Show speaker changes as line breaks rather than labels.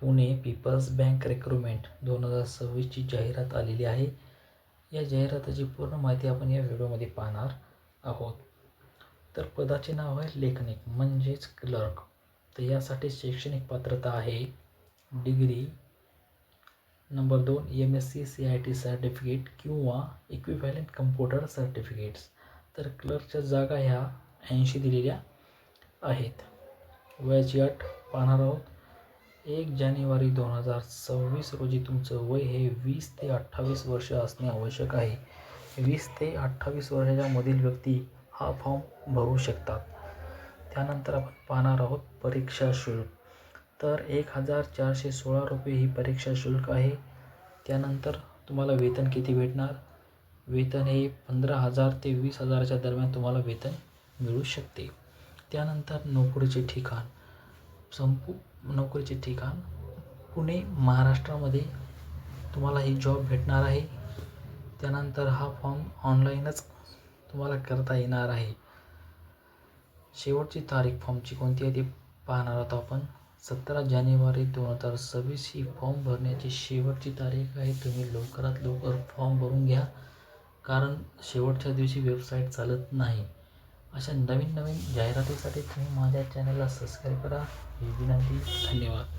Pune people's bank recruitment दोन हजार सव्वीसची जाहिरात आलेली आहे. या जाहिरातीची पूर्ण माहिती आपण या व्हिडिओमध्ये पाहणार आहोत. तर पदाचे नाव आहे लेखनिक म्हणजेच क्लर्क तर यासाठी शैक्षणिक पात्रता आहे. डिग्री नंबर दोन M S C C I T certificate किंवा इक्विव्हॅलेंट कम्प्युटर सर्टिफिकेट्स तर क्लर्कच्या जागा ह्या ऐंशी दिलेल्या आहेत. वयाची अट पाहणार आहोत. एक जानेवारी दोन हजार सव्वीस रोजी तुमचं वय हे वीस ते अठ्ठावीस वर्ष असणे आवश्यक आहे. वीस ते अठ्ठावीस वर्षाच्या मधील व्यक्ती हा फॉर्म भरू शकतात. त्यानंतर आपण पाहणार आहोत परीक्षा शुल्क. तर एक हजार चारशे सोळा रुपये ही परीक्षा शुल्क आहे. त्यानंतर तुम्हाला वेतन किती भेटणार? वेतन हे पंधरा हजार ते वीस हजाराच्या दरम्यान तुम्हाला वेतन मिळू शकते. त्यानंतर नोकरीचे ठिकाण. संपू नोकरीचे ठिकाण. पुणे महाराष्ट्रामध्ये तुम्हाला ही जॉब भेटणार आहे. त्यानंतर हा फॉर्म ऑनलाईनच तुम्हाला करता येणार आहे. शेवटची तारीख फॉर्मची कोणती आहे ती पाहणार आहोत आपण. सतरा जानेवारी दोन हजार सव्वीस ही फॉर्म भरण्याची शेवटची तारीख आहे. तुम्ही लवकरात लवकर फॉर्म भरून घ्या. कारण शेवटच्या दिवशी वेबसाईट चालत नाही. अशा नवीन नवीन जाहिरातीसाठी तुम्ही माझ्या चॅनलला सबस्क्राईब करा. ही विनंती. धन्यवाद.